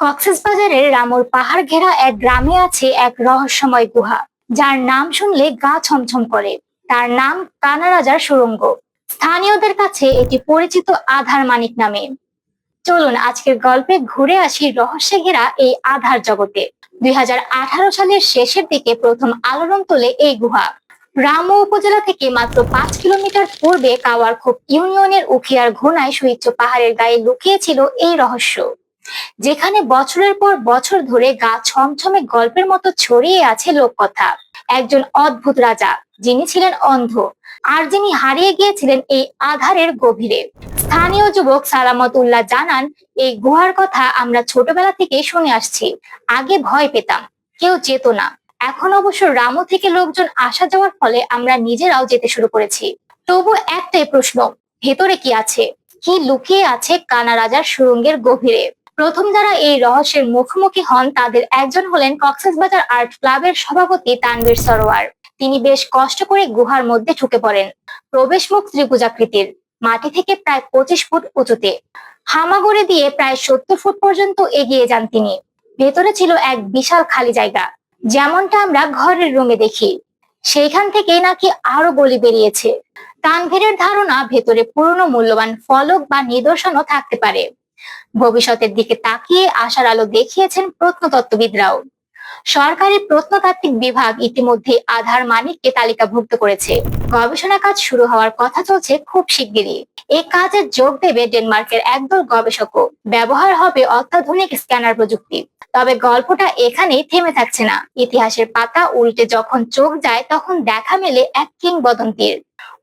কক্সবাজারের রামুর পাহাড় ঘেরা এক গ্রামে আছে এক রহস্যময় গুহা। যার নাম শুনলে গা ছমছম করে। তার নাম কানা রাজার সুড়ঙ্গ স্থানীয়দের কাছে এটি পরিচিত আধার মানিক নামে। চলুন আজকের গল্পে ঘুরে আসি রহস্যে ঘেরা এই আধার জগতে। দুই হাজার আঠারো সালের শেষের দিকে প্রথম আলোড়ন তোলে এই গুহা। রামু উপজেলা থেকে মাত্র পাঁচ কিলোমিটার পূর্বে কাওয়ারখোপ ইউনিয়নের উখিয়ার ঘোনায় সুইচ্চ পাহাড়ের গায়ে লুকিয়েছিল এই রহস্য। যেখানে বছরের পর বছর ধরে গা ছমছমে গল্পের মতো ছড়িয়ে আছে লোককথা। একজন অদ্ভুত রাজা, যিনি ছিলেন অন্ধ, আর যিনি হারিয়ে গিয়েছিলেন এই আধারের গভীরে। স্থানীয় যুবক সালামত উল্লাহ জানান, এই গুহার কথা আমরা ছোটবেলা থেকে শুনে আসছি। আগে ভয় পেতাম, কেউ যেত না। এখন অবশ্য রামু থেকে লোকজন আসা যাওয়ার ফলে আমরা নিজেরাও যেতে শুরু করেছি। তবু একটাই প্রশ্ন, ভেতরে কি আছে? কি লুকিয়ে আছে কানা রাজার সুরঙ্গের গভীরে? প্রথম যারা এই রহস্যের মুখোমুখি হন তাদের একজন হলেন কক্সবাজার আর্ট ক্লাবের সভাপতি তানভীর সরোয়ার। তিনি বেশ কষ্ট করে গুহার মধ্যে ঢুকে পড়েন। প্রবেশ মুখ ত্রিভুজাকৃতির। মাটি থেকে প্রায় পঁচিশ ফুট উঁচুতে। হামাগুড়ি দিয়ে প্রায় সত্তর ফুট পর্যন্ত এগিয়ে যান তিনি। ভেতরে ছিল এক বিশাল খালি জায়গা। যেমনটা আমরা ঘরের রুমে দেখি। সেইখান থেকে নাকি আরও গলি বেরিয়েছে। তানভীরের ধারণা ভেতরে পুরনো মূল্যবান ফলক বা নিদর্শনও থাকতে পারে। ভবিষ্যতের দিকে তাকিয়ে আশার আলো দেখিয়েছেন প্রত্নতত্ত্ববিদরাও। সরকারি প্রত্নতাত্ত্বিক বিভাগ ইতিমধ্যে আধার মানিককে তালিকাভুক্ত করেছে। গবেষণা কাজ শুরু হওয়ার কথা চলছে খুব শিগগিরই। এই কাজে যোগ দেবে ডেনমার্কের একদল গবেষকও। ব্যবহার হবে অত্যাধুনিক স্ক্যানার প্রযুক্তি। তবে গল্পটা এখানেই থেমে থাকছে না। ইতিহাসের পাতা উল্টে যখন চোখ যায় তখন দেখা মেলে এক কিংবদন্তির।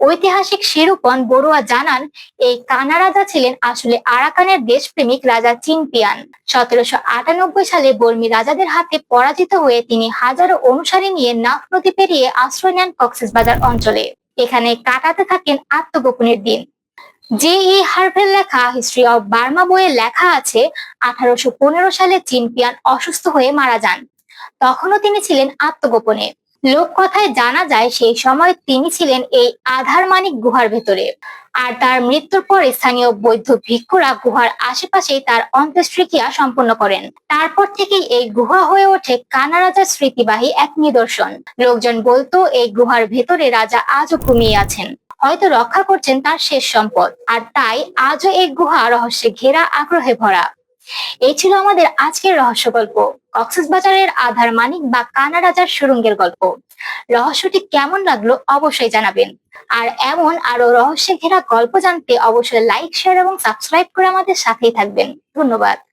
ঐতিহাসিক শিরোপন বড়ুয়া জানান, এই কানা রাজা ছিলেন আসলে আরাকানের দেশপ্রেমিক রাজা চিনপিয়ান। সতেরোশো আটানব্বই সালে বর্মী রাজাদের হাতে পরাজিত হয়ে তিনি হাজারো অনুসারী নিয়ে নাফ নদী পেরিয়ে আশ্রয় নেন কক্সবাজার অঞ্চলে। এখানে কাটাতে থাকেন আত্মগোপনের দিন। জে ই হার্ভের লেখা হিস্ট্রি অব বার্মা বইয়ে লেখা আছে, আঠারোশো পনেরো সালে চিনপিয়ান অসুস্থ হয়ে মারা যান। তখনও তিনি ছিলেন আত্মগোপনে। লোক কথায় জানা যায়, সেই সময় তিনি ছিলেন এই আধার মানিক গুহার ভেতরে। আর তার মৃত্যুর পর স্থানীয় বৌদ্ধ ভিক্ষুরা গুহার আশেপাশেই তার অন্ত্যেষ্টিক্রিয়া সম্পন্ন করেন। তারপর থেকেই এই গুহা হয়ে ওঠে কানা রাজার স্মৃতিবাহী এক নিদর্শন। লোকজন বলতো, এই গুহার ভেতরে রাজা আজও ঘুমিয়ে আছেন। হয়তো রক্ষা করছেন তার শেষ সম্পদ। আর তাই আজও এই গুহা রহস্যে ঘেরা, আগ্রহে ভরা। এই ছিল আমাদের আজকের রহস্য গল্প। কক্সেস বাজারের আধার মানিক বা কানা রাজার সুরঙ্গের গল্প। রহস্যটি কেমন লাগল অবশ্যই জানাবেন। আর এমন আরও রহস্যে ঘেরা গল্প জানতে অবশ্যই লাইক শেয়ার এবং সাবস্ক্রাইব করে আমাদের সাথেই থাকবেন। ধন্যবাদ।